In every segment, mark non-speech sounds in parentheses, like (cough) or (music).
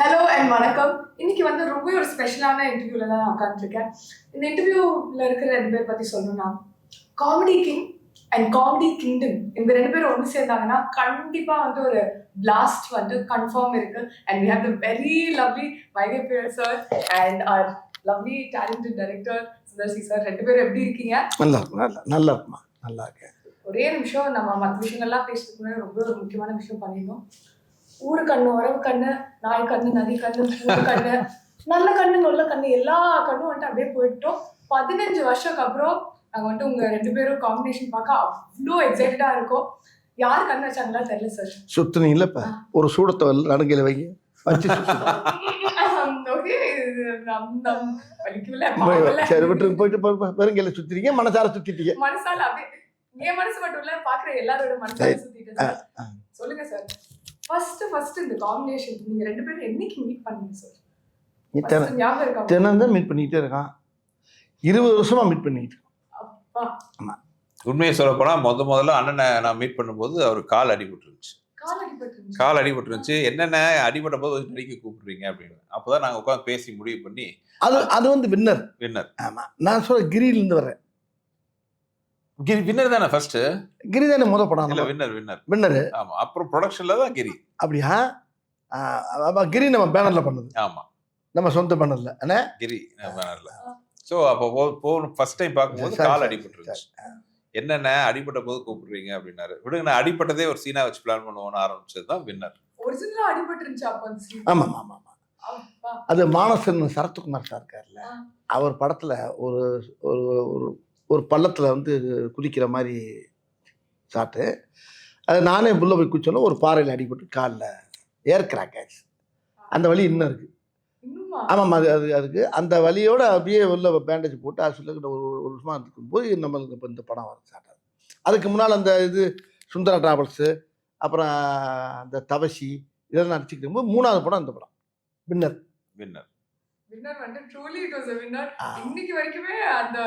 Hello and வணக்கம். இன்னைக்கு வந்து ரொம்ப ஒரு ஸ்பெஷலான இன்டர்வியூல தான் நான் உட்காந்துருக்கேன் இந்த இன்டர்வியூல இருக்கிற ரெண்டு பேர் பத்தி சொல்லணும்னா comedy king and comedy kingdom இந்த ரெண்டு பேரும் ஒன்று சேர்ந்தாங்கன்னா கண்டிப்பா வந்து ஒரு பிளாஸ்ட் வந்து கன்ஃபார்ம் இருக்கு. And we have the very lovely Vaigai பேர் sir and our lovely talented director Sundar C sir ரெண்டு பேரும் எப்படி இருக்கீங்க? நல்லா நல்லா இருக்கேன். ஒரே நிமிஷம் நம்ம மற்ற விஷயங்கள்லாம் பேசுறதுக்கு முன்னாடி ரொம்ப ஒரு முக்கியமான விஷயம் பண்ணிடணும். ஊரு கண்ணு உறவு கண்ணு நாய் கண்ணு நதி கண்ணு ஊரு கண்ணு நல்ல கண்ணு நல்ல கண்ணு எல்லா கண்ணும் வந்துட்டு அப்படியே போயிட்டோம். பதினஞ்சு வருஷத்துக்கு அப்புறம் நாங்கள் வந்துட்டு உங்க ரெண்டு பேரும் காம்பினேஷன் பார்க்க அவ்வளோ எக்ஸைட்டடா இருக்கோம். யார் கண்ணு வச்சாங்களா தெரியல சார் சுத்துனீங்கல்ல இப்ப ஒரு சூடத்தை நடுக்கையில் வைங்க. சரி விட்டு போயிட்டு பெருங்கையில சுத்திட்டீங்க மனசார சுத்திட்டீங்க. மனசால அப்படியே என் மனசு மட்டும் இல்ல பாக்குற எல்லாரோட மனசால சுத்திட்டு. சொல்லுங்க சார் ஃபர்ஸ்ட் ஃபர்ஸ்ட் இந்த காம்பினேஷன் நீங்க ரெண்டு பேரும் என்னைக்கு மீட் பண்ணீங்க சார் நீ தினம் First ஞாபகம் இருக்கா தினம் தான் மீட் பண்ணிக்கிட்டே இருக்கான். இருபது வருஷமா மீட் பண்ணிக்கிட்டு இருக்கோம். அப்பா. உண்மையை சொல்ல போனா முத முதல்ல அண்ணனை நான் மீட் பண்ணும்போது அவர் கால் அடிபட்டுருந்துச்சு. கால் அடிபட்டு கால் அடிபட்டுருந்துச்சு. என்னென்ன அடிபட்ட போது வந்து நடிக்க கூப்பிடுறீங்க அப்படின்னு. அப்போதான் நாங்கள் உட்காந்து பேசி முடிவு பண்ணி அது அது வந்து வின்னர் வின்னர் ஆமா. நான் சொல்ற கிரியில இருந்து வர்றேன். கிரி வின்னர் தானே ஃபர்ஸ்ட் கிரி தானே முத படம் இல்ல வின்னர் வின்னர் வின்னர் ஆமா அப்புறம் ப்ரொடக்ஷன்ல தான் கிரி. அப்படியா? கிரி நம்ம பேனர்ல பண்ணது. ஆமா. நம்ம சொந்த பேனர்ல அண்ணே? கிரி பேனர்ல ஸோ அப்போ போ போகணும். ஃபர்ஸ்ட் டைம் பார்க்கும்போது கால் சரி, அடிபட்டுருந்துச்சு என்னென்ன அடிபட்ட போது கூப்பிடுறீங்க அப்படின்னாரு. விடுங்க நான் அடிப்பட்டதே ஒரு சீனா வச்சு பிளான் பண்ணுவோம்னு ஆரம்பிச்சது தான் வின்னர் ஒரிஜினலா அடிபட்டு இருந்துச்சு அப்ப. ஆமா ஆமா ஆமா அப்பா. அது மானசன் சரத்குமார் சார் இருக்கார்ல. அவர் படத்துல ஒரு ஒரு ஒரு பள்ளத்துல வந்து குதிக்கிற மாதிரி சாட்டு அது நானே புள்ள போய் குச்சோன்னா ஒரு பாறையில் அடிபட்டு காலில் ஏர் கிராக் ஆச்சு அந்த வலி இன்னும் இருக்கு. இன்னுமா? ஆமாம் அது அது அதுக்கு அந்த வலியோட அப்படியே உள்ள பேண்டேஜ் போட்டு ஹாஸ்பிட்டலுக்கு ஒரு ஒரு வருஷமா இருக்கும்போது நம்மளுக்கு இப்போ இந்த படம் வர ஆகுது அதுக்கு முன்னால் அந்த இது சுந்தரா டிராவல்ஸு அப்புறம் அந்த தவசி இதெல்லாம் நடிச்சுக்கிட்டு இருக்கும்போது மூணாவது படம் அந்த படம். வின்னர் வின்னர் வின்னர் வந்து ட்ரூலி இட் வாஸ் வின்னர் ஆ. இன்னைக்கு வரைக்குமே அந்த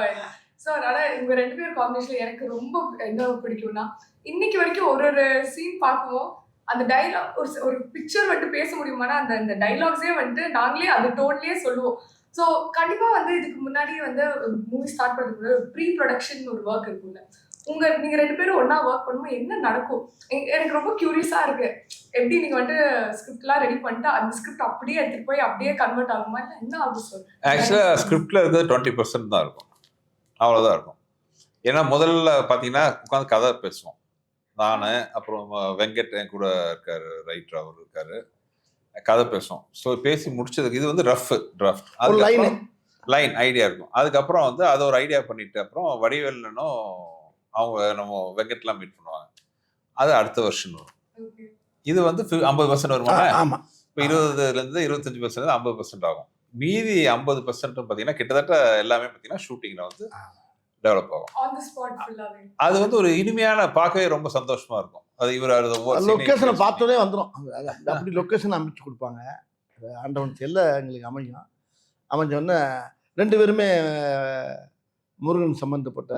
ஸோ அதனால் இவங்க ரெண்டு பேர் காம்பினேஷன் எனக்கு ரொம்ப என்ன பிடிக்கும்னா இன்னைக்கு வரைக்கும் ஒரு ஒரு சீன் பார்க்குவோம் அந்த டைலாக் ஒரு ஒரு பிக்சர் வந்துட்டு பேச முடியுமானா அந்த அந்த டைலாக்ஸே வந்துட்டு நாங்களே அந்த டோன்லேயே சொல்லுவோம். ஸோ கண்டிப்பாக வந்து இதுக்கு முன்னாடியே வந்து மூவி ஸ்டார்ட் பண்ணுறது ப்ரீ ப்ரொடக்ஷன் ஒரு ஒர்க் இருக்கும்ல. உங்க நீங்க ரெண்டு பேரும் ஒன்றா ஒர்க் பண்ணும்போது என்ன நடக்கும்? எனக்கு ரொம்ப கியூரியஸா இருக்கு. எப்படி நீங்க வந்துட்டு ஸ்கிரிப்ட்லாம் ரெடி பண்ணிட்டு அந்த ஸ்கிரிப்ட் அப்படியே எடுத்துட்டு போய் அப்படியே கன்வெர்ட் ஆகுமா? இல்லை என்ன ஆகும் சார் ஆக்சுவலாக ஸ்கிரிப்டில் இருக்கிறது டுவெண்ட்டி பர்சன்ட் தான் இருக்கும். அவ்வளோதான் இருக்கும். ஏன்னா முதல்ல பார்த்தீங்கன்னா உட்காந்து கதை பேசுவோம். நான் அப்புறம் வெங்கட் என் கூட இருக்காரு ரைட்டர் அவர் இருக்காரு. கதை பேசுவோம். ஸோ பேசி முடிச்சதுக்கு இது வந்து ரஃப் டிராஃப்ட் ஒரு line. லைன் ஐடியா இருக்கும். அதுக்கப்புறம் வந்து அதை ஒரு ஐடியா பண்ணிட்டு அப்புறம் வடிவேலனும் அவங்க நம்ம வெங்கட்லாம் மீட் பண்ணுவாங்க. அது அடுத்த வருஷம் வரும். Okay. இது வந்து ஐம்பது பர்சன்ட் வருமா ஆமாம் இப்போ இருபதுலேருந்து இருபத்தஞ்சு பர்சன்ட் ஐம்பது பர்சன்ட் ஆகும். மீதி ஐம்பது பர்சன்ட் பார்த்தீங்கன்னா கிட்டத்தட்ட எல்லாமே பார்த்தீங்கன்னா ஷூட்டிங்கில் வந்து டெவலப் ஆகும். ஆன் தி ஸ்பாட் ஃபுல்லாவே அது வந்து ஒரு இனிமையான பார்க்கவே ரொம்ப சந்தோஷமா இருக்கும். அது இவர் அது லொக்கேஷனை பார்த்தோன்னே வந்துடும் அப்படி லொக்கேஷன் அமைச்சு கொடுப்பாங்க. ஆண்டவன் செல்ல எங்களுக்கு அமையும் அமைஞ்ச உடனே ரெண்டு பேருமே முருகன் சம்மந்தப்பட்ட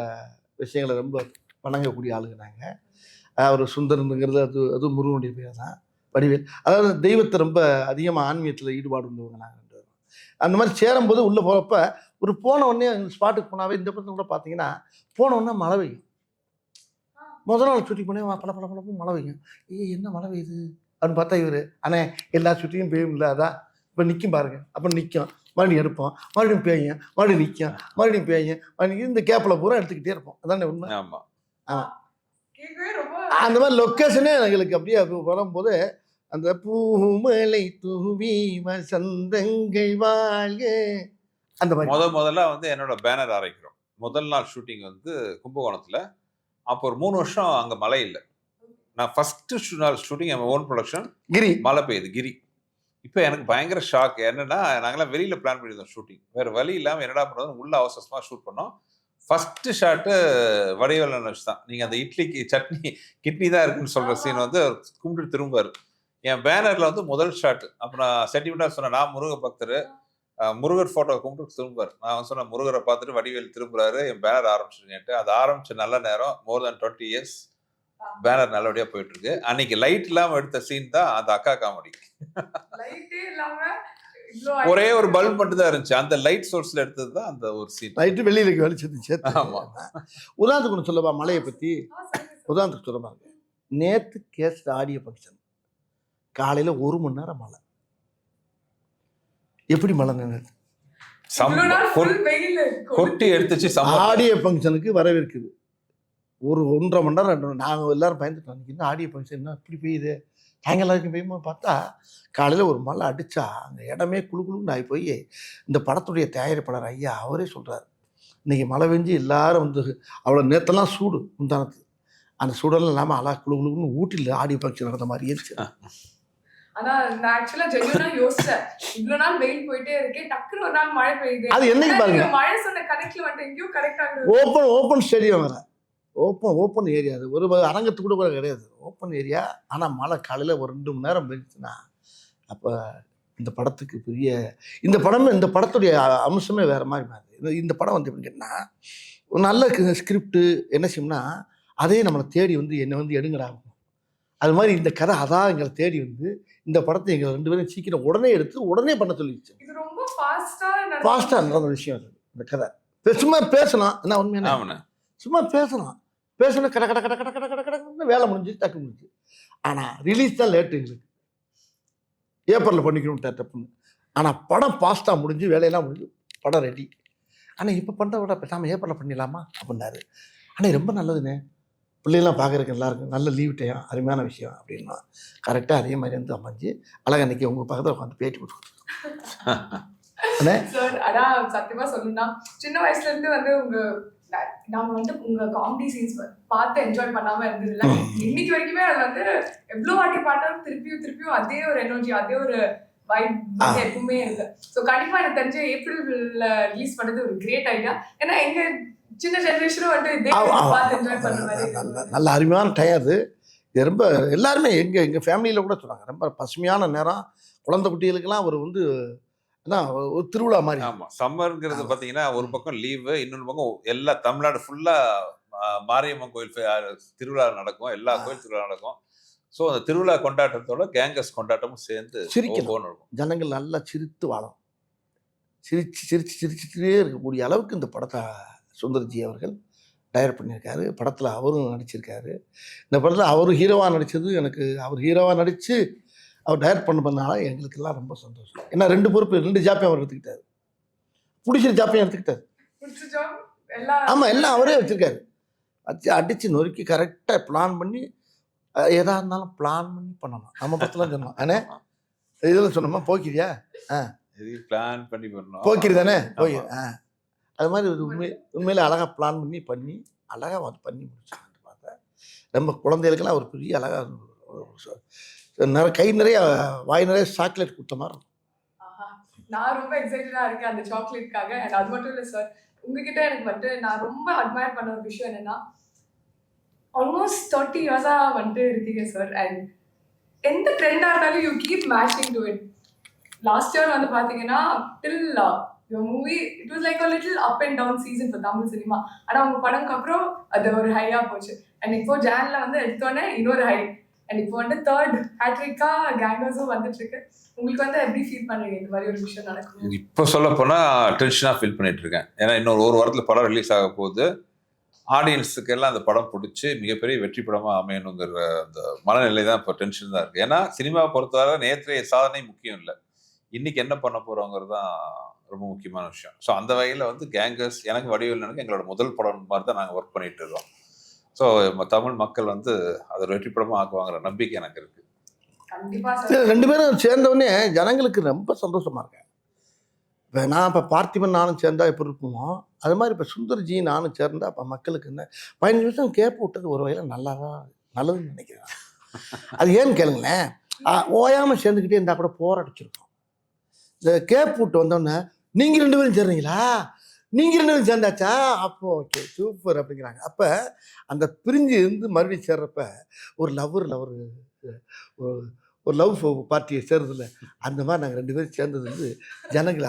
விஷயங்களை ரொம்ப வணங்கக்கூடிய ஆளுங்க நாங்கள் அவர் சுந்தரனுங்கிறது அது அது முருகனுடைய பேர் தான் வடிவேல். அதாவது தெய்வத்தை ரொம்ப அதிகமாக ஆன்மீகத்தில் ஈடுபாடு உள்ளவங்க நாங்கள் அந்த மாதிரி சேரும்போது உள்ளே போகிறப்ப ஒரு போன உடனே ஸ்பாட்டுக்கு போனாவே இந்த படத்தில் கூட பார்த்தீங்கன்னா போன உடனே மழை பெய்யும். முதல் நாள் சுற்றி போனே பல பல பல மழை பெய்யும். ஏய் என்ன மழை பெய்யுது? அப்படின்னு பார்த்தா இவர் அண்ணே எல்லா சுற்றியும் பெய்யும் இல்லை அதான். இப்போ நிற்கும் பாருங்க. அப்புறம் நிற்கும் மறுபடியும் எடுப்போம். மறுபடியும் பேயும் மறுபடியும் நிற்கும் மறுபடியும் பேயும் மறுபடியும் இந்த கேப்பில் பூரா எடுத்துக்கிட்டே இருப்போம். அதானே உண்மை? ஆமா. கேட்கவே ரொம்ப அந்த மாதிரி லொக்கேஷனே எங்களுக்கு அப்படியே வரும்போது அந்த பூமலை தூவி வசந்தங்கள் வாழ்க. அந்த மாதிரி. முத முதல்ல வந்து என்னோட பேனர் அரைக்கிறோம். முதல் நாள் ஷூட்டிங் வந்து கும்பகோணத்துல. அப்போ ஒரு மூணு வருஷம் அங்க மழை இல்லை. நான் ஃபர்ஸ்ட் நாள் ஷூட்டிங் என் ஓன் ப்ரொடக்ஷன் கிரி. மழை பெய்யுது கிரி. இப்போ எனக்கு பயங்கர ஷாக் என்னன்னா நாங்களாம் வெளியில பிளான் பண்ணியிருந்தோம் ஷூட்டிங் வேற வழி இல்லாமல் என்னடா பண்ணுறது உள்ள அவசரமா ஷூட் பண்ணோம். ஃபர்ஸ்ட் ஷாட்டு வடிவேலன் வச்சு தான். நீங்க அந்த இட்லிக்கு சட்னி கிட்னி தான் இருக்குன்னு சொல்ற சீன் வந்து கும்பிட்டு திரும்பாரு என் பேனர்ல வந்து முதல் ஷாட். அப்ப நான் சென்டிமெண்டா சொன்னேன் நான் முருக பக்தர். முருகர் போட்டோ கும்பிட்டு திரும்பாரு நான் சொன்னேன் முருகரை பார்த்துட்டு வடிவேல் திரும்புறாரு. என் பேனர் ஆரம்பிச்சிருக்கேன்ட்டு அது ஆரம்பிச்ச நல்ல நேரம். More than twenty years banner நல்லபடியா போயிட்டு இருக்கு அன்னைக்கு லைட் இல்லாம எடுத்த சீன் தான் அந்த அக்கா காமெடி லைட்டே ஒரே ஒரு பல்ப் மட்டும் தான் இருந்துச்சு. அந்த லைட் சோர்ஸ்ல எடுத்தது தான் அந்த ஒரு சீன் நைட்டு வெளியில் இருக்க வெளிச்சத்து சேர்த்து ஆமா. உதாரணத்துக்கு ஒன்று சொல்லவா? மலையை sir. உதாரணத்துக்கு சொல்லவா? நேற்று கேஸ்ட் ஆடியோ ஃபங்க்ஷன் காலையில் ஒரு மணி நேரம் மழை. எப்படி மழை நின்று. கொட்டி எடுத்துச்சு ஆடியோ ஃபங்க்ஷனுக்கு வரவேற்குது. ஒரு ஒன்றரை மணி நேரம் ரெண்டு மணி நாங்கள் எல்லாரும் பயந்துட்டோம். இன்னைக்கு என்ன ஆடியோ ஃபங்க்ஷன்? என்ன இப்படி பெய்யுது? நாங்கள் எல்லாருக்கும் பெய்யுமா பார்த்தா காலையில் ஒரு மழை அடித்தா அந்த இடமே குளு குளுன்னு ஆகி போய் இந்த படத்துடைய தயாரிப்பாளர் ஐயா அவரே சொல்கிறார் இன்னைக்கு மழை பெஞ்சு எல்லாரும் வந்து அவ்வளோ நேத்தெல்லாம் சூடு முந்தானத்து அந்த சூடெல்லாம் இல்லாமல் அழகா குளு குளுன்னு ஊட்டியில் ஆடியோ ஃபங்க்ஷன் நடந்த மாதிரி இருந்துச்சு. ஆனா நான் ஆக்சுவலா ஜென்யூனா யோசிச்சேன். இவ்ளோ நாள் வெயில் போயிட்டே இருக்கே டக்குனு ஒரு நாள் மழை பெய்யுது. அது என்னைக்கு பாருங்க? நீங்க மழை சொன்ன கணக்குல வந்துட்டு எங்கேயோ கரெக்ட் ஆகுது ஓப்பன் ஓப்பன் ஸ்டேடியம் வேறு. ஓப்பன் ஓப்பன் ஏரியா அது. ஒரு அரங்கத்து கூட கூட கிடையாது. ஓப்பன் ஏரியா ஆனால் மழை காலையில் ஒரு ரெண்டு மணி நேரம் பெஞ்சுச்சுன்னா அப்போ இந்த படத்துக்கு பெரிய இந்த படமே இந்த படத்துடைய அம்சமே வேறு மாதிரி மாறுது. இந்த படம் வந்து எப்படி கேட்டால் ஒரு நல்ல ஸ்கிரிப்டு என்ன செய்யும்னா அதே நம்மளை தேடி வந்து என்னை வந்து எடுங்கடா. அது மாதிரி இந்த கதை அதான் எங்களை தேடி வந்து இந்த படத்தை எங்களை ரெண்டு பேரும் சீக்கிரம் உடனே எடுத்து உடனே பண்ண சொல்லிடுச்சு. இது ரொம்ப ஃபாஸ்டா ஃபாஸ்ட்டாக நடந்த விஷயம் அது இந்த கதை. சும்மா பேசலாம். என்ன உண்மையான சும்மா பேசலாம். பேசணும் கட கட கட கட கட கட கடன்னு வேலை முடிஞ்சு டக்கு முடிஞ்சு. ஆனால் ரிலீஸ் தான் லேட்டு எங்களுக்கு. ஏப்ரலில் பண்ணிக்கணும் தப்புன்னு ஆனால் படம் ஃபாஸ்ட்டாக முடிஞ்சு வேலையெல்லாம் முடிஞ்சு படம் ரெடி ஆனால் இப்போ பண்ணுற விட பேசாமல் ஏப்ரலில் பண்ணிடலாமா? அப்படின்னாரு. ஆனால் ரொம்ப நல்லதுண்ணே. பிள்ளைகள்லாம் பார்க்குறதுக்கு எல்லாருக்கும் நல்ல லீவ் டைம் அருமையான விஷயம் அப்படின்னா கரெக்டாக அதே மாதிரி வந்து அமைஞ்சு அழகா அன்னைக்கு உங்கள் பக்கத்தில் உட்காந்து பேட்டி சார் அதான் சத்தியமா சொல்லணும்னா சின்ன வயசுல இருந்து வந்து உங்க நா- நாம வந்து உங்க காமெடி சீன்ஸ் பார்த்து என்ஜாய் பண்ணாம இருந்ததில்ல இன்னைக்கு வரைக்குமே அது வந்து எவ்வளவு வாட்டி பார்த்தாலும் திருப்பியும் திருப்பியும் அதே ஒரு எனர்ஜி அதே ஒரு வைப் எப்பவுமே இருக்கு. ஸோ கண்டிப்பா எனக்கு தெரிஞ்சு ஏப்ரல்ல ரிலீஸ் பண்ணது ஒரு கிரேட் ஐடியா ஏன்னா எங்க நல்ல அருமையான டைம் அது. இது ரொம்ப எல்லாருமே எங்கள் எங்கள் ஃபேமிலியில் கூட சொன்னாங்க ரொம்ப பசுமையான நேரம். குழந்தை குட்டிகளுக்கெல்லாம் ஒரு வந்து என்ன ஒரு திருவிழா மாதிரி. ஆமா சம்மர்ங்கிறது ஆமா. பாத்தீங்கன்னா ஒரு பக்கம் லீவு இன்னொரு பக்கம் எல்லா தமிழ்நாடு ஃபுல்லா மாரியம்மன் கோயில் ஃபே- திருவிழா நடக்கும் எல்லா. கோயில் திருவிழா நடக்கும். ஸோ அந்த திருவிழா கொண்டாட்டத்தோட கேங்கஸ் கொண்டாட்டமும் சேர்ந்து சிரிக்கணும். இருக்கும். ஜனங்கள் நல்லா சிரித்து வாழும் சிரிச்சு சிரிச்சு சிரிச்சுட்டே இருக்கக்கூடிய அளவுக்கு இந்த படத்தை சுந்தர்ஜி அவர்கள் டைரக்ட் பண்ணியிருக்காரு. படத்தில் அவரும் நடிச்சிருக்காரு. இந்த படத்தில் அவர் ஹீரோவாக நடித்தது எனக்கு அவர் ஹீரோவாக நடித்து அவர் டைரக்ட் பண்ண பண்ணால எங்களுக்கெல்லாம் ரொம்ப சந்தோஷம். ஏன்னா ரெண்டு பொறுப்பு ரெண்டு ஜாப்பையும் அவர் எடுத்துக்கிட்டாரு. பிடிச்சிரு ஜாப்பையும் எடுத்துக்கிட்டாரு. பிடிச்ச எல்லா ஆமாம் எல்லாம் அவரே வச்சிருக்காரு. வச்சு அடித்து நொறுக்கி கரெக்டாக பிளான் பண்ணி அஹ், எதா இருந்தாலும் பிளான் பண்ணி பண்ணணும். நம்ம பத்தலாம் சொன்னோம். அண்ணே இதில் சொன்னோமா? போக்கிரியா? இதையும் பிளான் பண்ணி பண்ணோம் போக்கிரி தானே? போய். ஆ. அது மாதிரி ஒரு உண்மை உண்மையில அழகாக பிளான் பண்ணி பண்ணி அழகாக வந்து பண்ணி முடிச்சாங்க பார்த்தேன் நம்ம குழந்தைகளுக்கெல்லாம் ஒரு பெரிய அழகாக நிறைய கை நிறைய வாய் நிறைய சாக்லேட் கொடுத்த மாதிரி இருக்கும். நான் ரொம்ப எக்ஸைட்டடா இருக்கேன் அந்த சாக்லேட்காக. அண்ட் அது மட்டும் இல்ல சார் உங்ககிட்ட எனக்கு வந்து நான் ரொம்ப அட்மயர் பண்ண ஒரு விஷயம் என்னன்னா ஆல்மோஸ்ட் தேர்ட்டி இயர்ஸா வந்துட்டு இருக்கீங்க சார் அண்ட் எந்த ட்ரெண்டா இருந்தாலும் you keep matching to it last year வந்து பாத்தீங்கன்னா till your movie it was like a little up and down season for Tamil cinema ஆனால் அவங்க படம்க்கு அப்புறம் அது ஒரு ஹையாக போச்சு. அண்ட் இப்போ ஜேனில் வந்து எடுத்தோன்னே இன்னொரு ஹை அண்ட் இப்போ வந்து தேர்ட் ஹேட்ரிக்கா கேங்கர்ஸும் வந்துட்டு இருக்கு உங்களுக்கு வந்து எப்படி ஃபீல் பண்றீங்க இந்த மாதிரி ஒரு விஷயம் நடக்கும் இப்போ சொல்ல போனால் டென்ஷனாக ஃபீல் பண்ணிட்டு இருக்கேன். ஏன்னா இன்னொரு ஒரு வாரத்தில் படம் ரிலீஸ் ஆக போகுது. ஆடியன்ஸுக்கு எல்லாம் அந்த படம் பிடிச்சி மிகப்பெரிய வெற்றி படமாக அமையணுங்கிற அந்த மனநிலை தான் இப்போ டென்ஷன் தான் இருக்குது ஏன்னா சினிமாவை பொறுத்தவரை நேற்றைய சாதனை முக்கியம் இல்லை. இன்னைக்கு என்ன பண்ண போகிறோங்கிறது தான் ரொம்ப முக்கியமான விஷயம். ஸோ அந்த வகையில் வந்து கேங்கர்ஸ் எனக்கு வடிவில் எனக்கு எங்களோட முதல் படம் மாதிரி தான் நாங்கள் ஒர்க் பண்ணிட்டு இருக்கோம். ஸோ தமிழ் மக்கள் வந்து அதை வெற்றி படமா ஆக்குவாங்கிற நம்பிக்கை எனக்கு இருக்கு. கண்டிப்பா இல்ல, சார் ரெண்டு பேரும் சேர்ந்தவுடனே ஜனங்களுக்கு ரொம்ப சந்தோஷமா இருக்கேன். இப்போ நான் இப்போ பார்த்திபன் நானும் சேர்ந்தா எப்படி இருக்குமோ அது மாதிரி இப்போ சுந்தர்ஜி நானும் சேர்ந்தா அப்போ மக்களுக்கு என்ன பதினஞ்சு நிமிஷம் கேப் விட்டது ஒரு வகையில் நல்லா தான் நல்லதுன்னு நினைக்கிறேன். அது ஏன்னு கேளுங்களேன். ஓயாமல் சேர்ந்துக்கிட்டே இருந்தால் கூட போராடிச்சிருக்கோம் இந்த கேப் விட்டு வந்தோடனே நீங்கள் ரெண்டு பேரும் சேர்றீங்களா? நீங்கள் ரெண்டு பேரும் சேர்ந்தாச்சா? அப்போ ஓகே சூப்பர் அப்படிங்கிறாங்க. அப்போ அந்த பிரிஞ்சு இருந்து மறுபடியும் சேர்றப்ப ஒரு லவ்வர் லவர் ஒரு ஒரு லவ் பார்ட்டியை சேர்றதில்ல அந்த மாதிரி நாங்கள் ரெண்டு பேரும் சேர்ந்தது வந்து ஜனங்கள்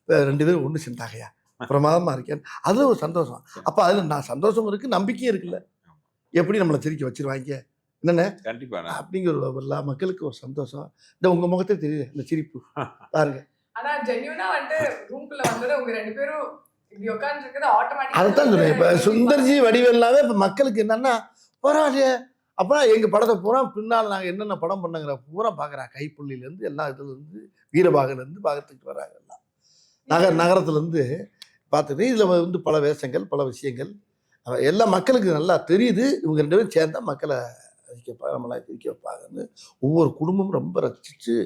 இப்ப ரெண்டு பேரும் ஒன்று சேர்ந்தாகையா பிரமாதமாக இருக்கேன். அதில் ஒரு சந்தோஷம். அப்போ அதில் நான் சந்தோஷம் இருக்குது நம்பிக்கையும் இருக்குல்ல. எப்படி நம்மளை சிரிக்க வச்சிருவாங்க? என்னென்ன? கண்டிப்பா. நான் அப்படிங்கிற ஒரு எல்லா மக்களுக்கு ஒரு சந்தோஷம். இந்த உங்க முகத்தை தெரியுது இந்த சிரிப்பு. பாருங்க. ஆனா ஜென்யூனா வந்துட்டு ரூம்குள்ள வந்தது உங்க ரெண்டு பேரும் அதைத்தான் சொல்றேன். இப்ப சுந்தர்ஜி வடிவேல்லாவே இப்ப மக்களுக்கு என்னன்னா பரவாயில்லையே அப்ப எங்க படத்தை பூரா பின்னால் நாங்க என்னென்ன படம் பண்ணுங்கிற பூரா பாக்குறாங்க. கைப்புள்ளில இருந்து எல்லா இதுல இருந்து வீரபாகல இருந்து பார்த்துட்டு வராங்க எல்லாம். நகர் நகரத்துல இருந்து பார்த்துட்டு இதுல வந்து பல வேஷங்கள் பல விஷயங்கள். எல்லா மக்களுக்கு நல்லா தெரியுது. இவங்க ரெண்டு பேரும் சேர்ந்தா மக்களை ரசிக்க வைப்பாங்க, நம்மளை சிரிக்க வைப்பாங்கன்னு ஒவ்வொரு குடும்பமும் ரொம்ப ரசிச்சு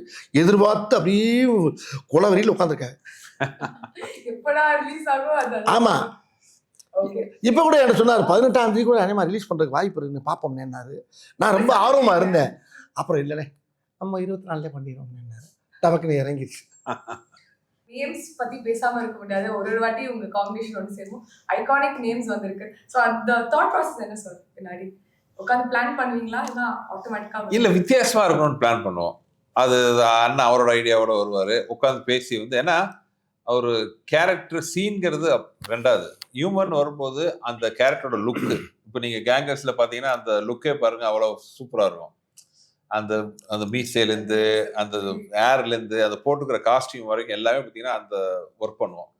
எதிர்பார்த்து அப்படியே குளவரியில் உட்காந்துருக்காங்க எப்படா ரிலீஸ் ஆகும் அது ஆமா. ஓகே இப்போ கூட என்ன சொன்னார் பதினெட்டாம் தேதி கூட அனிமா ரிலீஸ் பண்ணுறதுக்கு வாய்ப்பு இருக்குன்னு பார்ப்போம்னேன்னாரு நான் ரொம்ப ஆர்வமாக இருந்தேன். அப்புறம் இல்லைண்ணே நம்ம இருபத்தி நாலுலேயே பண்ணிடுவோம்னாரு டபக்குன்னு இறங்கிடுச்சு. நேம்ஸ் பத்தி பேசாம இருக்க முடியாது. ஒரு ஒரு வாட்டி உங்க காம்பினேஷன் ஒன்று சேரும் ஐகானிக் நேம்ஸ் வந்திருக்கு. ஸோ அந்த தாட் ப்ராசஸ் என்ன சார் பின்னாடி? உட்காந்து பிளான் பண்ணுவீங்களா? இல்லை ஆட்டோமேட்டிக்கா இல்ல வித்தியாசமா இருக்கணும்னு பிளான் பண்ணுவோம். அது அண்ணன் அவரோட ஐடியாவோட வருவாரு. உட்காந்து பேசி வந்து ஏன்னா அவர் கேரக்டர் சீன்ங்கிறது ரெண்டாவது. ஹியூமன் வரும்போது அந்த கேரக்டரோட லுக்கு இப்போ நீங்கள் கேங்கர்ஸில் பார்த்தீங்கன்னா அந்த லுக்கே பாருங்கள் அவ்வளோ சூப்பராக இருக்கும். அந்த அந்த மீசையிலேருந்து அந்த ஏர்லேருந்து அதை போட்டுக்கிற காஸ்டியூம் வரைக்கும் எல்லாமே பார்த்தீங்கன்னா அந்த ஒர்க் பண்ணுவோம்.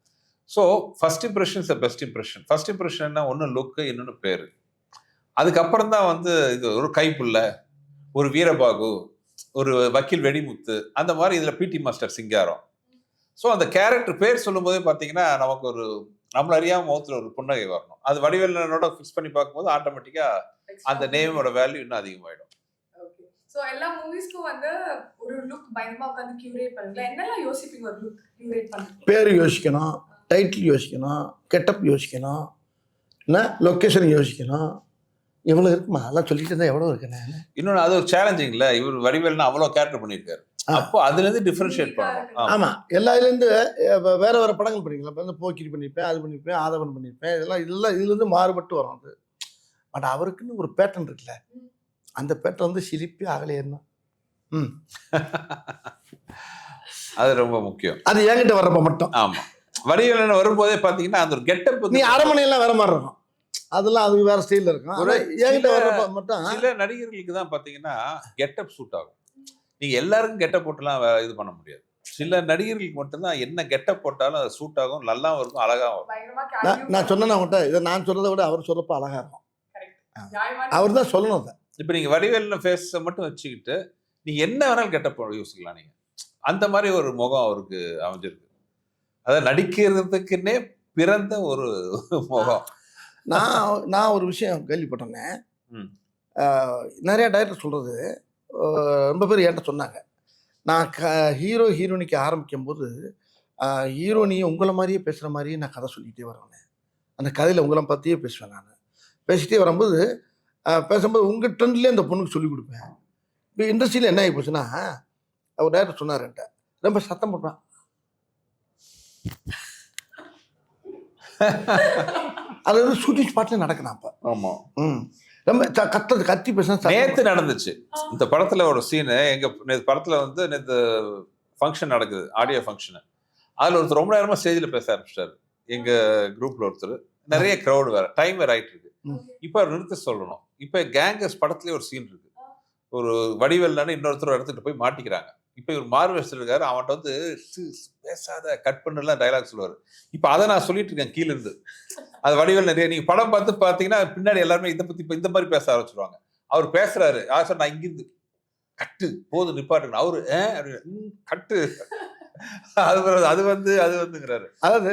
So first impression is best impression first இம்ப்ரெஷன்னா ஒன்று லுக்கு இன்னொன்று பேர். அதுக்கப்புறம் தான் வந்து இது ஒரு கைப்புள்ள ஒரு வீரபாகு ஒரு வக்கீல் வெடிமுத்து அந்த மாதிரி இதில் பிடி மாஸ்டர் சிங்காரம். ஸோ அந்த கேரக்டர் பேர் சொல்லும்போதே பார்த்தீங்கன்னா நமக்கு ஒரு நம்மள அறியாம முகத்தில் ஒரு புன்னகை வரணும். அது வடிவேலனோட ஃபிக்ஸ் பண்ணி பார்க்கும்போது ஆட்டோமேட்டிக்காக அந்த நேமோட வேல்யூ இன்னும் அதிகமாயிடும். ஓகே ஸோ எல்லா மூவிஸ்க்கும் வந்து ஒரு லுக் பயங்கரமா உட்காந்து கியூரேட் பண்ணுங்களா என்னெல்லாம் யோசிப்பீங்க ஒரு லுக் கியூரேட் பண்ணுறது பேர் யோசிக்கணும் டைட்டில் யோசிக்கணும் கெட்டப் யோசிக்கணும் என்ன லொக்கேஷன் யோசிக்கணும். எவ்வளோ இருக்குமா? அதெல்லாம் சொல்லிட்டு இருந்தால் எவ்வளோ இருக்குண்ணே இன்னொன்று அது ஒரு சேலஞ்சிங்ல இவர் வடிவேல்னா அவ்வளோ கேரக்டர் பண்ணியிருக்காரு. அப்போ அதுலேருந்து டிஃபரன்ஷியேட் பண்ணணும். ஆமா. ஆமாம் எல்லா இதுலேருந்து வேற வேற படங்கள் பண்ணிக்கலாம் இப்போ வந்து போக்கிரி பண்ணியிருப்பேன் அது பண்ணியிருப்பேன் ஆதவன் பண்ணியிருப்பேன். இதெல்லாம் இதெல்லாம் இதுலேருந்து மாறுபட்டு வரும் அது. பட் அவருக்குன்னு ஒரு பேட்டர்ன் இருக்குல்ல. அந்த பேட்டர்ன் வந்து சிரிப்பி அகலையேன்னா ம். (laughs) அது ரொம்ப முக்கியம். அது என்கிட்ட வர்றப்ப மட்டும். ஆமா. வடிவேலன் வரும்போதே பார்த்தீங்கன்னா அந்த ஒரு கெட்டப் நீ அரண்மனையெல்லாம் வேற மாதிரி இருக்கும். அதெல்லாம் அது வேற ஸ்டைலில் இருக்கும். என்கிட்ட சில- வர்றப்ப மட்டும் சில நடிகர்களுக்கு தான் பார்த்தீங்கன்னா கெட்டப் சூட் ஆகும். நீங்க எல்லாருக்கும் கெட்டப் போட்டுலாம் இது பண்ண முடியாது. சில நடிகர்களுக்கு மட்டும்தான் என்ன கெட்டப் போட்டாலும் அது சூட் ஆகும் நல்லாவும் இருக்கும் இருக்கும். பயங்கரமா நான் சொன்னேன் உங்கள்கிட்ட இதை நான் சொல்றதை விட அவர் சொல்றப்ப அழகா இருக்கும். அவர் தான் சொல்லணும் அதை. இப்போ நீங்க வடிவேலில் ஃபேஸை மட்டும் வச்சுக்கிட்டு நீங்க என்ன வேணாலும் கெட்டப் யோசிக்கலாம் நீங்க. அந்த மாதிரி ஒரு முகம் அவருக்கு அமைஞ்சிருக்கு. அதாவது நடிக்கிறதுக்குன்னே பிறந்த ஒரு (laughs) முகம். நான் நான் ஒரு விஷயம் கேள்விப்பட்டேனே ம். ஆஹ், நிறைய டைரக்டர் சொல்றது ஆஹ், ரொம்ப பேர் என்கிட்ட சொன்னாங்க. நான் க ஹீரோ ஹீரோனிக்கு ஆரம்பிக்கும் போது ஹீரோனியை உங்களை மாதிரியே பேசுகிற மாதிரியே நான் கதை சொல்லிகிட்டே வருவேன். அந்த கதையில் உங்களை பற்றியே பேசுவேன் நான். பேசிட்டே வரும்போது பேசும்போது உங்கள் ட்ரெண்ட்லேயே அந்த பொண்ணுக்கு சொல்லிக் கொடுப்பேன். இப்போ இண்டஸ்ட்ரியில் என்ன ஆகி போச்சுன்னா அவர் டேரக்டர் சொன்னார் என்கிட்ட. ரொம்ப சத்தம் போட்டான். (laughs) அது வந்து ஷூட்டிங் ஸ்பாட்ல நடக்கணும் அப்போ. ஆமா. ம். ரொம்ப ச- கத்தது கத்தி பேசினா நேத்து நடந்துச்சு. இந்த படத்துல ஒரு சீனு எங்க நேத்து படத்துல வந்து நேத்து ஃபங்க்ஷன் நடக்குது ஆடியோ ஃபங்க்ஷன் அதுல ஒருத்தர் ரொம்ப நேரமா ஸ்டேஜ்ல பேச ஆரம்பிச்சிட்டாரு. எங்க குரூப்ல ஒருத்தர். நிறைய crowd வேற. டைம் வேற ஆயிட்டு இருக்கு. இப்ப நிறுத்த சொல்லணும். இப்ப கேங்கஸ் படத்துலயே ஒரு சீன் இருக்கு. ஒரு வடிவேல்னு இன்னொருத்தர் எடுத்துட்டு போய் மாட்டிக்கிறாங்க. இப்போ இவர் மார்வெஸ்டர் இருக்காரு. அவன்கிட்ட வந்து "சி- பேசாத கட் பண்ணலாம் டைலாக் சொல்லுவார். இப்போ அதை நான் சொல்லிட்டு இருக்கேன் கீழேருந்து அது வடிவில் நிறைய நீங்கள் படம் பார்த்து பார்த்தீங்கன்னா பின்னாடி எல்லாருமே இதை பற்றி இப்போ இந்த மாதிரி பேச ஆரம்பிச்சிருவாங்க. அவர் பேசுறாரு. யார் சார் நான் இங்கிருந்து கட்டு போதும் நிப்பாட்டுங்க அவரு "ம், கட்டு. அது அது வந்து அது வந்துங்கிறாரு. அதாவது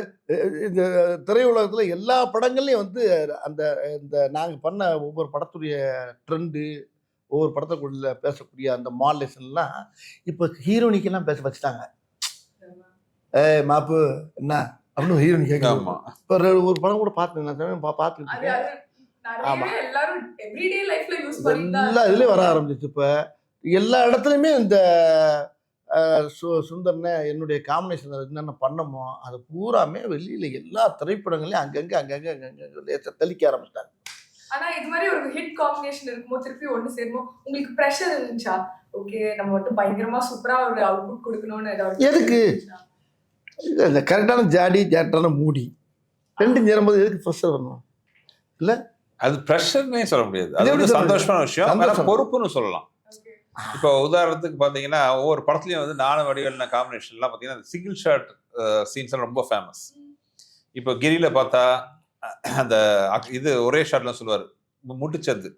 இந்த திரையுலகத்தில் எல்லா படங்கள்லையும் வந்து அந்த இந்த நாங்கள் பண்ண ஒவ்வொரு படத்துடைய ட்ரெண்டு ஒவ்வொரு படத்துக்குள்ள பேசக்கூடிய அந்த மாடலேஷன்லாம் இப்போ ஹீரோனிக்கெல்லாம் பேச வச்சுட்டாங்க. ஏய் மாப்பு என்ன? அப்படின்னு ஹீரோனி கேட்கலாம் இப்போ ஒரு படம் கூட பார்த்தேன் நான் பார்த்துட்டு அது இருக்கேன். அது ஆமா. நிறையவே எல்லாரும் எவ்ரிடே லைஃப்ல யூஸ் பண்ணிட்டு எல்லா இதுலேயும் வர ஆரம்பிச்சிச்சு இப்போ. எல்லா இடத்துலையுமே இந்த சு சுந்தர்னே என்னுடைய காம்பினேஷன் என்னென்ன பண்ணமோ அது பூராமே வெளியில் எல்லா திரைப்படங்களையும் அங்கங்கே அங்கங்கே அங்கங்கே தெளிக்க ஆரம்பிச்சிட்டாங்க. ஆனா இது மாதிரி ஒரு ஹிட் காம்பினேஷன் இருக்கும்போது திருப்பி ஒண்ணு சேரும்போது உங்களுக்கு ப்ரெஷர் இருந்துச்சா? ஓகே நம்ம மட்டும் பயங்கரமா சூப்பரா ஒரு அவுட்புட் கொடுக்கணும்னு ஏதாவது எதுக்கு? இந்த கரெக்டான ஜாடி ஜாட்டான மூடி. ரெண்டும் சேரும்போது எதுக்கு ப்ரெஷர் வரணும்? இல்லை? அது ப்ரெஷர்னே சொல்ல முடியாது. அது வந்து? சந்தோஷமான விஷயம். பொறுப்புன்னு சொல்லலாம். இப்போ உதாரணத்துக்கு பார்த்தீங்கன்னா ஒவ்வொரு படத்துலையும் வந்து நானும் வடிவேலின காம்பினேஷன்லாம் பார்த்தீங்கன்னா சிங்கிள் ஷாட் சீன்ஸ் ரொம்ப ஃபேமஸ் இப்போ கிரியில பார்த்தா அந்த இது ஒரே ஷாட்ல சொல்லுவார் முட்டுச்சந்து.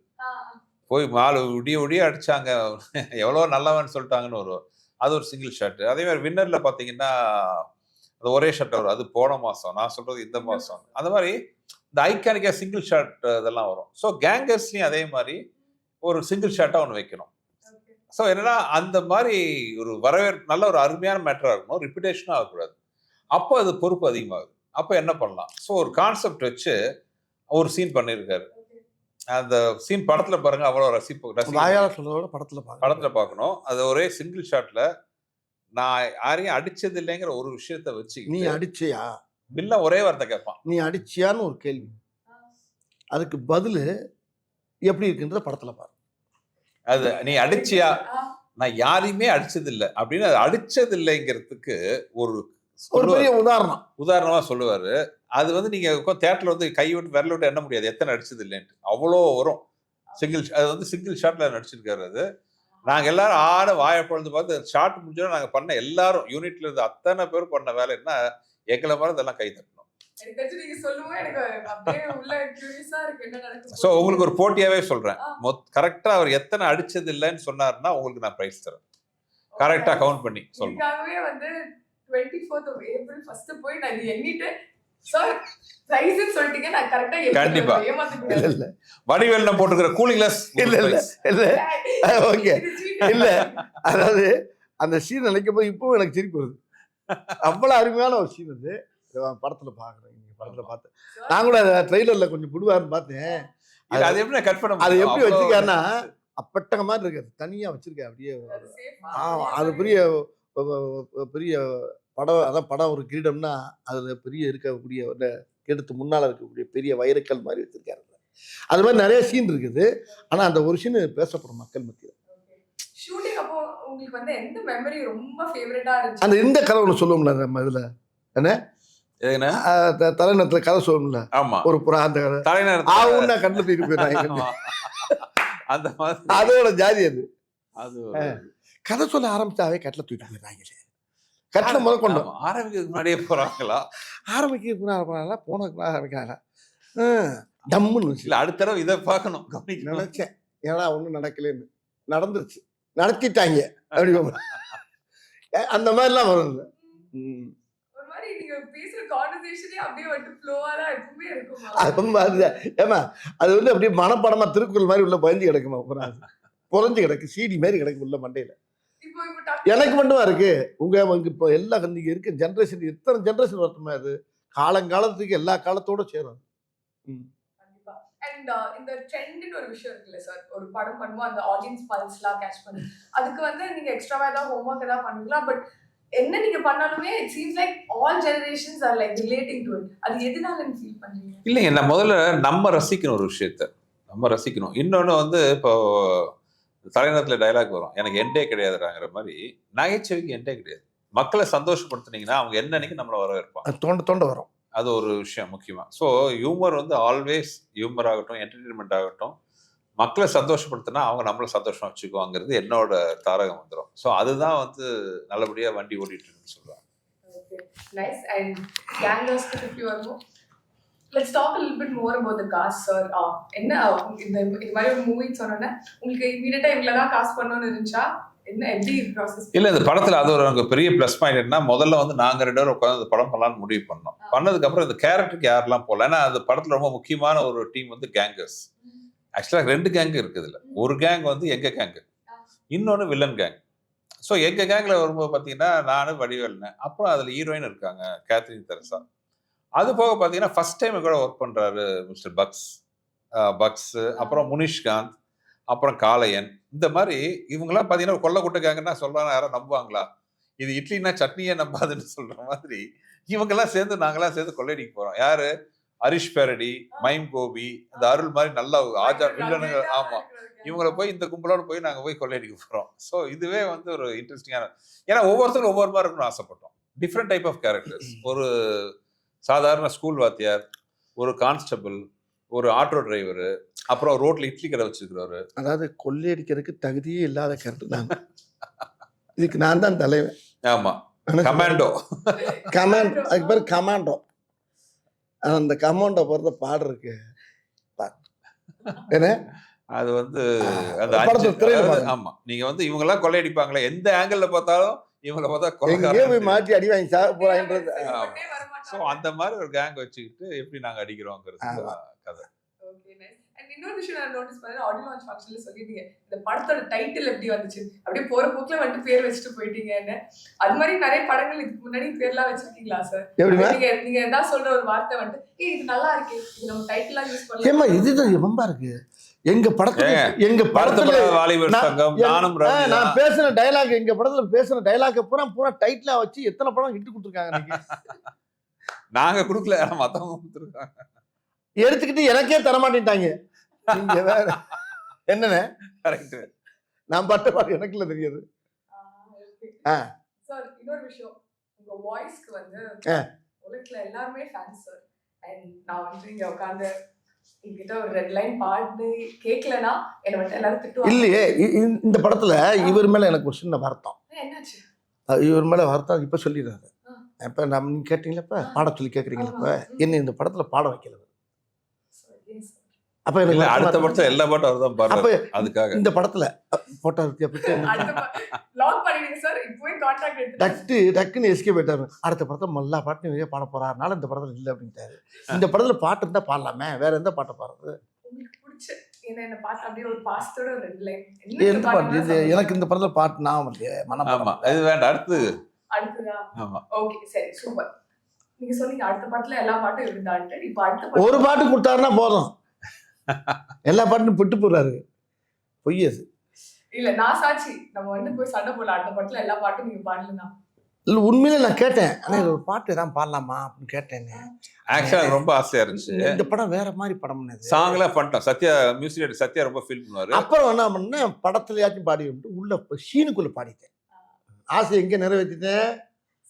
போய் மாலு விடிய விடிய அடிச்சாங்க. (laughs) எவ்வளோ நல்லவன் சொல்லிட்டாங்கன்னு வரும் அது ஒரு சிங்கிள் ஷாட் அதே மாதிரி வின்னர்ல பார்த்தீங்கன்னா அது ஒரே ஷாட் வரும். அது போன மாசம். நான் சொல்றது இந்த மாசம். அந்த மாதிரி இந்த ஐக்கானிக்கா சிங்கிள் ஷாட் இதெல்லாம் வரும். ஸோ கேங்கர்ஸ்லையும் அதே மாதிரி ஒரு சிங்கிள் ஷாட்டாக ஒன்று வைக்கணும். ஸோ என்னன்னா அந்த மாதிரி ஒரு வரவேற்பு நல்ல ஒரு அருமையான மேட்டராக இருக்கணும். ரிப்பிட்டேஷனாக ஆகக்கூடாது. அப்போ அது பொறுப்பு அதிகமாகுது. அப்போ என்ன பண்ணலாம்? ஸோ ஒரு கான்செப்ட் வச்சு ஒரு சீன் பண்ணியிருக்காரு அந்த சீன் படத்துல பாருங்க அவ்வளோ ரசிப்பு விட படத்துல படத்துல பார்க்கணும் அது ஒரே சிங்கிள் ஷாட்ல நான் யாரையும் அடிச்சது இல்லைங்கிற ஒரு விஷயத்த வச்சு நீ அடிச்சியா? வில்ல ஒரே வார்த்தை கேட்பான். நீ அடிச்சியான்னு ஒரு கேள்வி. அதுக்கு பதிலு எப்படி இருக்குன்றத படத்துல பாரு. அது நீ அடிச்சியா? நான் யாரையுமே அடிச்சது இல்லை அப்படின்னு அது அடிச்சது இல்லைங்கிறதுக்கு ஒரு ஒரு சொல்லுவாரு. பெரிய உதாரணம். உதாரணமா சொல்லுவாரு. அது வந்து நீங்க தேட்டர்ல வந்து கை விட்டு விரல விட்டு எண்ண முடியாது. எத்தனை அடிச்சது இல்லைன்ட்டு. அவ்வளோ வரும். சிங்கிள் அது வந்து சிங்கிள் ஷாட்ல நடிச்சிருக்காரு அது. நாங்க எல்லாரும் ஆட வாயை பொழுது பார்த்து ஷார்ட் முடிஞ்சோட நாங்க பண்ண எல்லாரும் யூனிட்ல இருந்து அத்தனை பேர் பண்ண வேலை என்ன? எங்களை மாதிரி இதெல்லாம் கை தட்டணும். என்ன ஸோ உங்களுக்கு ஒரு போட்டியாவே சொல்றேன். கரெக்டா அவர் எத்தனை அடிச்சது இல்லைன்னு சொன்னாருன்னா உங்களுக்கு நான் பிரைஸ் தரேன். கரெக்டா கவுண்ட் பண்ணி வந்து டுவெண்ட்டி ஃபோர்த் ஏப்ரல் ஃபர்ஸ்ட் போய் நான் இது எண்ணிட்டு சார் பிரைஸ் சொல்லிட்டீங்க நான் கரெக்டா கண்டிப்பா. இல்ல இல்ல. வடிவேல் நான் போட்டுக்கிற கூலிங் கிளாஸ் இல்ல (laughs) இல்ல இல்ல. ஓகே. இல்ல. அதாவது அந்த சீன் நினைக்கும் போது இப்பவும் எனக்கு சிரிப்பு வருது. அவ்வளவு அருமையான ஒரு சீன் அது. படத்துல பாக்குறேன் நீங்க படத்துல பார்த்தேன் நான் கூட ட்ரெய்லர்ல கொஞ்சம் விடுவாருன்னு பார்த்தேன். அது எப்படி கட் பண்ண அது? எப்படி அவ்வளோ- வச்சிருக்காருன்னா அப்பட்டக மாதிரி இருக்காது தனியா வச்சிருக்கேன் அப்படியே ஆமா அது பெரிய பெரிய படம் அதான் படம் ஒரு கிரீடம்னா அதுல பெரிய இருக்கக்கூடிய ஒரு கிரீடத்து முன்னால இருக்கக்கூடிய பெரிய வைரக்கல் மாதிரி வச்சிருக்காரு அது மாதிரி நிறைய சீன் இருக்குது. ஆனா அந்த ஒரு சீன் பேசப்படும் மக்கள் மத்தியில். ஷூட்டிங் அப்போ உங்களுக்கு வந்து எந்த மெமரி ரொம்ப ஃபேவரட்டா இருந்துச்சு? அந்த இந்த கதை ஒன்று சொல்லுவோம்ல நம்ம இதுல. த- தலைநகரத்துல கதை சொல்லுவோம்ல. ஆமா. ஒரு புறா அந்த கதை. தலைநகரத்துல- ஆவுன்னா கண்ணில் தூக்கி போயிடுறாங்க. அந்த மாதிரி. அதோட ஜாதி அது. அது கதை சொல்ல ஆரம்பிச்சாவே கட்டில் தூக்கி போயிடுறாங்களே. கட்டில் முதல் கொண்டு ஆரம்பிக்கிறதுக்கு முன்னாடியே போறாங்களா? ஆரம்பிக்க போன ஆரம்பிக்கிறாங்க டம்முன்னு வச்சு. இல்ல அடுத்த தடவை இதை பார்க்கணும் கவனிக்கணும். நினைச்சேன். ஏன்னா ஒன்றும் நடக்கலைன்னு. நடந்துருச்சு. நடத்திட்டாங்க. அப்படி அந்த மாதிரிலாம் வரும். ஏமா அது வந்து அப்படியே மனப்படமா திருக்குறள் மாதிரி உள்ள பயந்து கிடக்குமா. புரஞ்சு கிடக்கு. சீடி மாதிரி கிடக்கு உள்ள மண்டையில. எனக்கு மட்டுமா இருக்கு? உங்க இப்போ எல்லா நீங்க இருக்க ஜென்ரேஷன் எத்தனை ஜென்ரேஷன் வரட்டுமா அது காலங்காலத்துக்கு எல்லா காலத்தோட சேரும். அண்ட் இந்த ட்ரெண்ட்னு ஒரு விஷயம் இருக்குல்ல சார் ஒரு படம் பண்ணுவோம் அந்த ஆடியன்ஸ் பல்ஸ்லாம் கேட்ச் பண்ணி. அதுக்கு வந்து நீங்க எக்ஸ்ட்ராவா ஏதாவது ஹோம்ஒர்க் ஏதாவது பண்ணுவீங்களா பட் என்ன நீங்க பண்ணாலுமே it seems like all generations are like relating to it அது எதனால ஃபீல் பண்றீங்க? இல்லைங்க நான் முதல்ல நம்ம ரசிக்கணும் ஒரு விஷயத்த. நம்ம ரசிக்கணும். இன்னொன்று வந்து இப்போ தலைநகரத்தில் டைலாக் வரும். எனக்கு எண்டே கிடையாதுறாங்கிற மாதிரி நகைச்சுவைக்கு எண்டே கிடையாது. மக்களை சந்தோஷப்படுத்துனீங்கன்னா அவங்க என்னன்னைக்கு நம்மளை வரவேற்பாங்க? தோண்ட தோண்ட வரும். அது ஒரு விஷயம் முக்கியமாக ஸோ ஹியூமர் வந்து ஆல்வேஸ் ஹியூமர் ஆகட்டும் என்டர்டெயின்மெண்ட் ஆகட்டும் மக்களை சந்தோஷப்படுத்தினா அவங்க நம்மளை சந்தோஷமா வச்சுக்குவாங்கிறது என்னோட தாரகம் வந்துடும் ஸோ அதுதான் வந்து நல்லபடியாக வண்டி ஓட்டிட்டு இருக்குன்னு சொல்லுவாங்க A little bit more about the cast, sir. Uh, என்ன இந்த இது மாதிரி ஒரு மூவி சொன்னோன்னே உங்களுக்கு இமீடியட்டா இவ்வளோ தான் காஸ்ட் பண்ணணும்னு இருந்துச்சா? இல்ல இந்த படத்துல அது ஒரு எனக்கு பெரிய ப்ளஸ் பாயிண்ட் என்ன முதல்ல வந்து நாங்க ரெண்டு பேரும் உட்காந்து இந்த படம் பண்ணலாம்னு முடிவு பண்ணோம். பண்ணதுக்கு அப்புறம் இந்த கேரக்டருக்கு யாரெல்லாம் போகல? ஏன்னா அந்த படத்துல ரொம்ப முக்கியமான ஒரு டீம் வந்து கேங்கர்ஸ் ஆக்சுவலாக ரெண்டு கேங் இருக்குது இதுல. ஒரு கேங் வந்து எங்க கேங் ஆ. இன்னொன்று வில்லன் கேங் ஸோ எங்க கேங்ல வரும்போது பார்த்தீங்கன்னா நானும் வடிவேல்னு. அப்புறம் அதுல ஹீரோயின் இருக்காங்க கேத்ரின் தெரசா அது போக பார்த்தீங்கன்னா ஃபர்ஸ்ட் டைம் கூட ஒர்க் பண்றாரு மிஸ்டர் பக்ஸ். பக்ஸ் அப்புறம் முனிஷ்காந்த் அப்புறம் காளையன். இந்த மாதிரி இவங்கெல்லாம் பார்த்தீங்கன்னா கொல்ல குட்டை கேங்கன்னா சொல்றாங்க யாரும் நம்புவாங்களா? இது இட்லினா சட்னியே நம்பாதுன்னு சொல்ற மாதிரி இவங்கெல்லாம் சேர்ந்து நாங்கெல்லாம் சேர்ந்து கொள்ளையடிக்க போறோம். யாரு? ஹரிஷ் பேரடி மைம் கோபி இந்த அருள் மாதிரி நல்ல ஆஜா வில்லனுங்க ஆமா. இவங்கள போய் இந்த கும்பலோட போய் நாங்க போய் கொள்ளையடிக்க போறோம். ஸோ இதுவே வந்து ஒரு இன்ட்ரெஸ்டிங்கான ஏன்னா ஒவ்வொருத்தரும் ஒவ்வொரு மாதிரி இருக்கணும்னு ஆசைப்பட்டோம். டிஃப்ரெண்ட் டைப் ஆஃப் கேரக்டர்ஸ் ஒரு சாதாரண ஸ்கூல் வாத்தியார் ஒரு கான்ஸ்டபிள் ஒரு ஆட்டோ டிரைவர் அப்புறம் ரோட்ல இட்லி கடை வச்சிருக்கிறவரு. அதாவது கொள்ளையடிக்கிறதுக்கு தகுதியே இல்லாத கருத்து நான். இதுக்கு நான் தான் தலைவன். ஆமா. கமாண்டோ கமாண்ட் அதுக்கு பேர் கமாண்டோ அந்த கமாண்டோ போகிறத பாடுறதுக்கு பா- என்ன? அது வந்து அந்த படத்துல அஞ்சு- திரையில அதாவது, பாருங்க. ஆமா. நீங்க வந்து இவங்க எல்லாம் கொள்ளையடிப்பாங்களே எந்த ஆங்கிள் பார்த்தாலும் இவங்கள பார்த்தா மாட்டி அடி வாங்கி சாக வரமாட்டாங்க. ஸோ அந்த மாதிரி ஒரு கேங் வச்சுக்கிட்டு எப்படி நாங்க அடிக்கிறோங்கிறது கதை இன்னொரு விஷயம் நான் notice பண்ணேன், audio launch function ல சொல்லிட்டீங்க. இந்த படத்தோட title எப்படி வந்துச்சு? அப்படியே போற போக்குல வந்துட்டு பேர் வச்சுட்டு போயிட்டீங்கன்னு. அது மாதிரி நிறைய படங்கள் இதுக்கு முன்னாடி பேர்லாம் வச்சிருக்கீங்களா? எப்படிமா நீங்க நீங்க ஏதாவது சொல்ற ஒரு வார்த்தை வந்துட்டு, "ஏய், இது நல்லா இருக்கே. இது நம்ம title ஆ use ஏமா பண்ணலாம்." இதுதான் ரொம்ப இருக்கு எங்க படத்துல எங்க படத்துல நானும் நான் பேசுன டைலாக் எங்க படத்துல பேசுன டைலாக் பூரா பூரா டைட்டிலா வச்சு எத்தனை படம் இட்டு கொடுத்துருக்காங்க. நாங்க கொடுக்கல மத்தவங்க கொடுத்துருக்காங்க. எடுத்துக்கிட்டு எனக்கே தர மாட்டேன்ட்டாங்க. நீங்க வேற. என்னண்ணே? கரெக்ட் நான் பட்ட பாடு எனக்கு இல்ல தெரியாது. ஆ, இன்னொரு விஷயம். உங்க voice-க்கு வந்து. உலகத்துல எல்லாருமே fans sir. And நான் வந்து இங்க உட்கார்ந்து இல்லையே இந்த படத்துல இவர் மேல எனக்கு ஒரு சின்ன வருத்தம் இவர் மேல வருத்தம் இப்ப சொல்லிடுறாரு. இப்ப நம்ம நீங்க கேட்டீங்களா. பாட சொல்லி கேக்குறீங்களா இப்ப. என்ன இந்த படத்துல பாட வைக்கல. அப்ப எனக்கு அடுத்த. படத்துல எல்லா பாட்டும் அவர் தான் அப்ப பாடுறாரு அதுக்காக. இந்த படத்துல போட்டோ (laughs) இருக்கு டக்கு டக்குன்னு எஸ்கே போயிட்டாரு அடுத்த படத்துல எல்லா பாட்டும் இவரே பாட போறாருனால இந்த படத்துல இல்லை அப்படின்ட்டாரு. இந்த படத்துல பாட்டு இருந்தா பாடலாமே. வேற எந்த பாட்டை பாடுறது? பாட்டு? எனக்கு இந்த படத்துல பாட்டு நான் மனம் இது வேண்டாம். அடுத்து அடுத்ததா? ஆமா. ஓகே சரி. சூப்பர். நீங்க சொன்னீங்க அடுத்த பாட்டுல எல்லா பாட்டும் இருந்தான்ட்டு இப்ப அடுத்த ஒரு பாட்டு பாட்டு கொடுத்தாருன்னா போதும். எல்லா பாட்டும் விட்டு போடுறாரு. பொய் அது. இல்ல நான் சாட்சி. நம்ம வந்து போய் சண்டை போடல அடுத்த பாட்டுல எல்லா பாட்டும் நீங்க பாடலாம் இல்ல உண்மையிலே நான் கேட்டேன். ஆனா இது ஒரு பாட்டு ஏதாவது பாடலாமா அப்படின்னு கேட்டேன்னு ஆக்சுவலா ரொம்ப ஆசையா இருந்துச்சு. இந்த படம் வேற மாதிரி படம் இது சாங் எல்லாம் பண்ணிட்டோம். சத்யா மியூசிக் சத்யா ரொம்ப ஃபீல் பண்ணுவாரு. அப்புறம் என்ன பண்ணேன் படத்துலயாச்சும் பாடி விட்டு உள்ள சீனுக்குள்ள பாடிட்டேன். ஆசை எங்க நிறைவேற்றிட்டேன்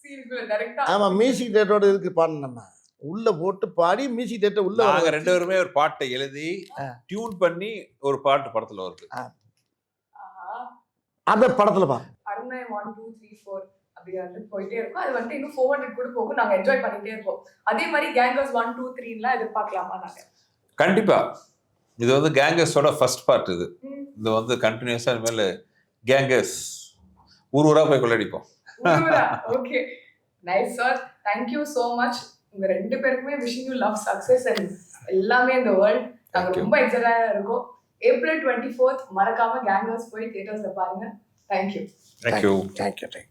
சீனுக்குள்ள டைரக்டா ஆமா மியூசிக் டேட்டோட இருக்கு பாடணும் நம்ம. உள்ள போட்டு பாடி மியூசிக் டேட்டை உள்ள நாங்க ரெண்டு பேருமே ஒரு பாட்டை எழுதி. டியூன் பண்ணி ஒரு பாட்டு படத்துல வருது. அந்த படத்துல பா அருணை ஒன் டூ த்ரீ ஃபோர் அப்படி வந்து போயிட்டே இருக்கும். அது வந்து இன்னும் ஃபோர் ஹண்ட்ரட் கூட போகும். நாங்க என்ஜாய் பண்ணிட்டே இருப்போம். அதே மாதிரி கேங்கர்ஸ் ஒன் டூ த்ரீலாம் எதிர்பார்க்கலாமா நாங்க? கண்டிப்பா. இது வந்து கேங்கர்ஸோட ஃபர்ஸ்ட் பார்ட் இது. இது வந்து கண்டினியூஸா இனிமேல் கேங்கர்ஸ் ஊர் ஊரா போய் கொள்ளடிப்போம். Okay nice sir thank you so much உங்க ரெண்டு பேருக்குமே wishing you love success and எல்லாமே இந்த வேர்ல்ட் நாங்க Thank you. ரொம்ப எக்ஸைட்டடா இருக்கோம். ஏப்ரல் டுவெண்ட்டி ஃபோர்த் மறக்காம கேங்கர்ஸ் போய் தியேட்டர்ஸ்ல பாருங்க. Thank you thank you thank you thank you